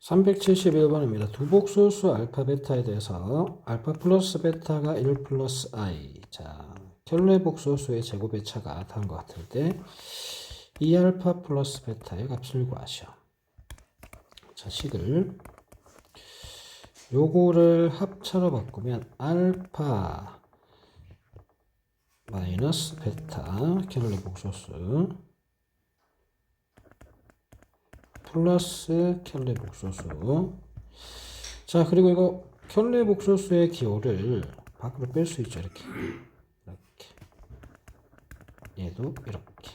371번입니다. 두 복소수 알파 베타에 대해서 알파 플러스 베타가 1 플러스 i. 자, 켈레 복소수의 제곱의 차가 다음과 같을 때 2알파 플러스 베타의 값을 구하시오. 자, 식을 요거를 합차로 바꾸면 알파 마이너스 베타 켈레 복소수 플러스 켈레 복소수. 자, 그리고 이거 켈레 복소수의 기호를 밖으로 뺄 수 있죠. 이렇게. 이렇게. 얘도 이렇게.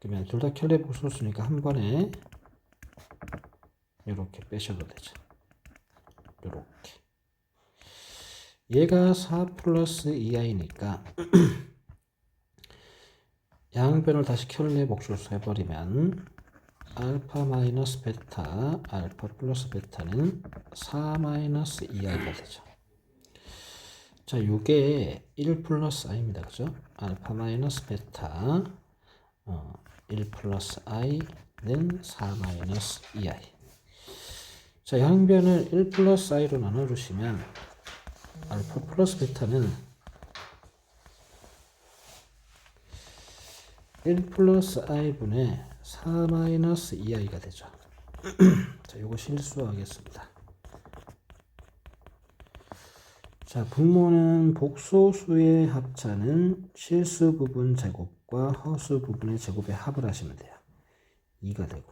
그러면 둘 다 켈레 복소수니까 한 번에 이렇게 빼셔도 되죠. 이렇게. 얘가 4 플러스 2i니까 양변을 다시 켈레 복소수 해버리면 알파 마이너스 베타, 알파 플러스 베타는 4 마이너스 2i가 되죠. 자, 요게 1 플러스 i입니다. 그죠? 알파 마이너스 베타, 어, 1 플러스 i는 4 마이너스 2i. 자, 양변을 1 플러스 i로 나눠주시면 알파 플러스 베타는 1 플러스 i분의 4 마이너스 2i가 되죠. 자, 요거 실수하겠습니다. 자, 분모는 복소수의 합차는 실수 부분 제곱과 허수 부분의 제곱의 합을 하시면 돼요. 2가 되고.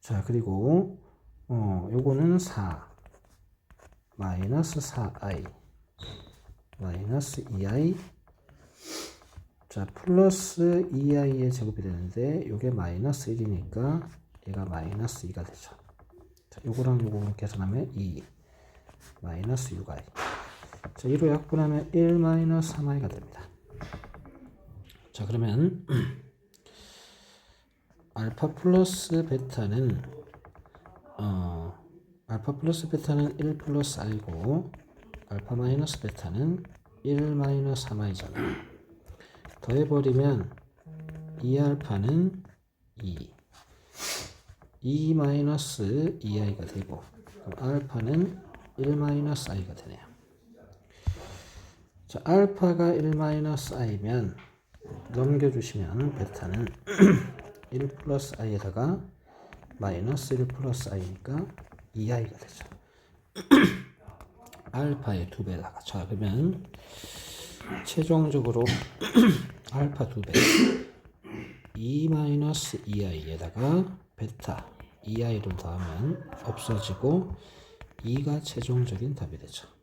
자, 그리고 어, 요거는 4 마이너스 4i 마이너스 2i 자, 플러스 2i의 제곱이 되는데 요게 마이너스 1이니까 얘가 마이너스 2가 되죠. 자, 요거랑 요거랑 계산하면 2 마이너스 6i. 자, 2로 약분하면 1 마이너스 3i가 됩니다. 자, 그러면 알파 플러스 베타는 어, 알파 플러스 베타는 1 플러스 i고 알파 마이너스 베타는 1 마이너스 3i잖아요. 더해버리면 2알파는 2 2 마이너스 2i가 되고 알파는 1 마이너스 i가 되네요. 자, 알파가 1 마이너스 i면 넘겨주시면 베타는 1 플러스 i에다가 마이너스 1 플러스 i니까 2i가 되죠. 알파의 두 배다가 자 그러면 최종적으로 알파 2배 2 마이너스 2i에다가 베타 2i를 더하면 없어지고 2가 최종적인 답이 되죠.